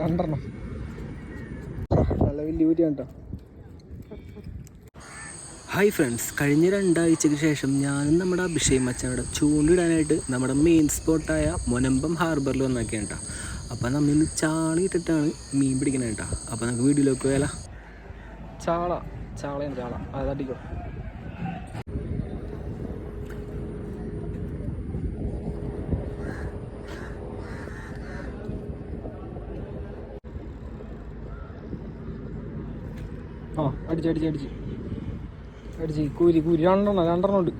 രണ്ടെണ്ണം. നല്ല വലിയ ഊരിയാണ് ഹായ് ഫ്രണ്ട്സ് കഴിഞ്ഞ രണ്ടാഴ്ചയ്ക്ക് ശേഷം ഞാനും നമ്മുടെ അഭിഷേക് മച്ചനോട് ചൂണ്ടിടാനായിട്ട് നമ്മുടെ മെയിൻ സ്പോട്ടായ മൊനമ്പം ഹാർബറിൽ വന്നൊക്കെയാണ് കേട്ടോ അപ്പോൾ നമ്മൾ ഇന്ന് ചാള ഇട്ടിട്ടാണ് മീൻ പിടിക്കുന്നത് കേട്ടോ അപ്പോൾ നമുക്ക് വീഡിയോയിലേക്ക് പോയാലോ. ചാള ചാളയും ചാള. അതടിക്കോ ആ അടിച്ച് അടിച്ച് അടിച്ച്. അടിച്ച് കൂരി കൂരി. രണ്ടെണ്ണം രണ്ടെണ്ണം ഉണ്ട്.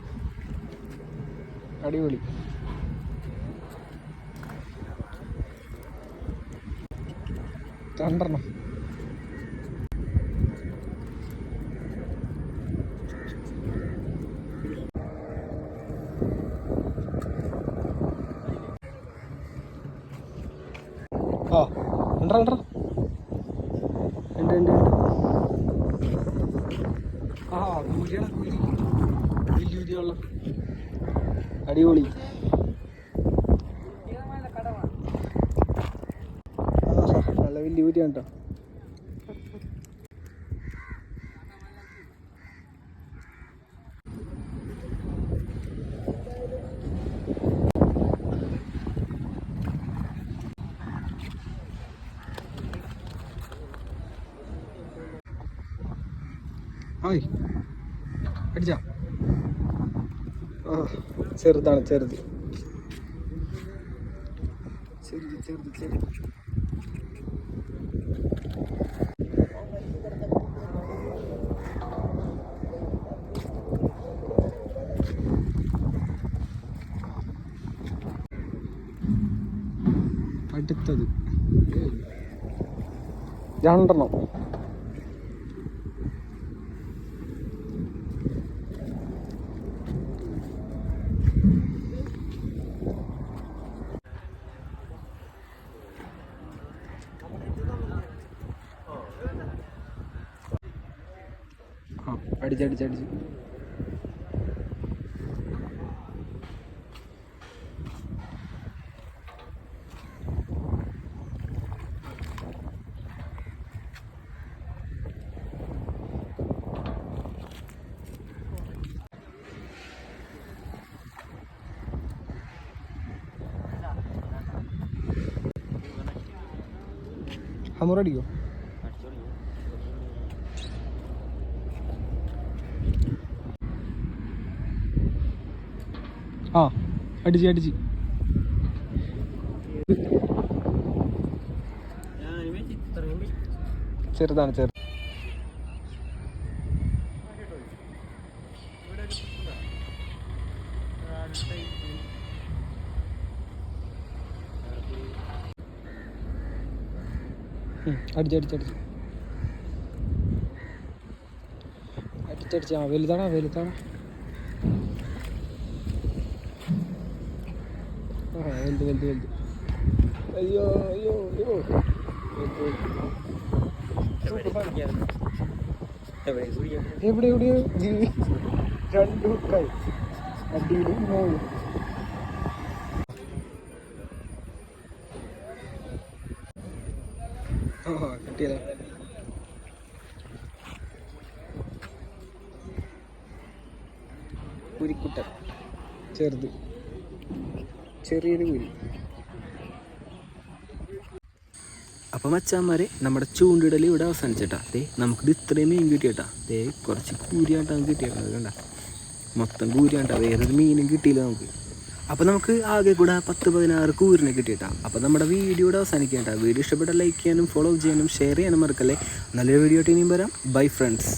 അടിപൊളി. രണ്ടെണ്ണം. ആ ഉണ്ടോ ഉണ്ട് ഉണ്ട് ഉണ്ട് ആ കൂലിയാണ് കൂലി വലിയ കൂലിയുള്ള അടിപൊളി. നല്ല വലിയ ഊരിയാണ് കേട്ടോ ഹായ് അടിച്ചാ. ചെറുതാണ് ചെറുത്. ചെറുത് ചെറുത് ചെറുത്. അടുത്തത്. രണ്ടെണ്ണം. അടിച്ചടിച്ചടിച്ച് ഹമുറടിക്കോ ആ അടിച്ച് അടിച്ച്. ചെറുതാണ് ചെറു. അടിച്ചടിച്ചടിച്ച് അടിച്ചടിച്ച് ആ വലുതാണോ വലുതാണോ. വലുത് വലുത് വലുത് അയ്യോ അയ്യോ അയ്യോ. എവിടെ? എവിടെയോ ജീവി രണ്ട് അടിയിലും കിട്ടിയതാ. കുരിക്കുട്ടൻ. ചെറുത്. ചെറിയൊരു കുരി അപ്പം മച്ചാന്മാരെ നമ്മുടെ ചൂണ്ടിടൽ ഇവിടെ അവസാനിച്ചേട്ടാ. ദേ നമുക്കിത് ഇത്രയും മീൻ കിട്ടിയേട്ടാ. ദേ കുറച്ച് കൂരിയാണ്ടാണ് കിട്ടിയേക്കുന്നത് കണ്ട. മൊത്തം കൂരിയാണ്ടാ വേറൊരു മീനും കിട്ടിയില്ല നമുക്ക്. അപ്പോൾ നമുക്ക് ആകെ കൂടെ പത്ത് പതിനാറ് കൂരിനെ കിട്ടിയിട്ടാ. അപ്പോൾ നമ്മുടെ വീഡിയോ ഇവിടെ അവസാനിക്കേണ്ട വീഡിയോ ഇഷ്ടപ്പെട്ട ലൈക്ക് ചെയ്യാനും ഫോളോ ചെയ്യാനും ഷെയർ ചെയ്യാനും മറക്കല്ലേ. നല്ലൊരു വീഡിയോ ആയിട്ട് ഇനിയും വരാം. Bye friends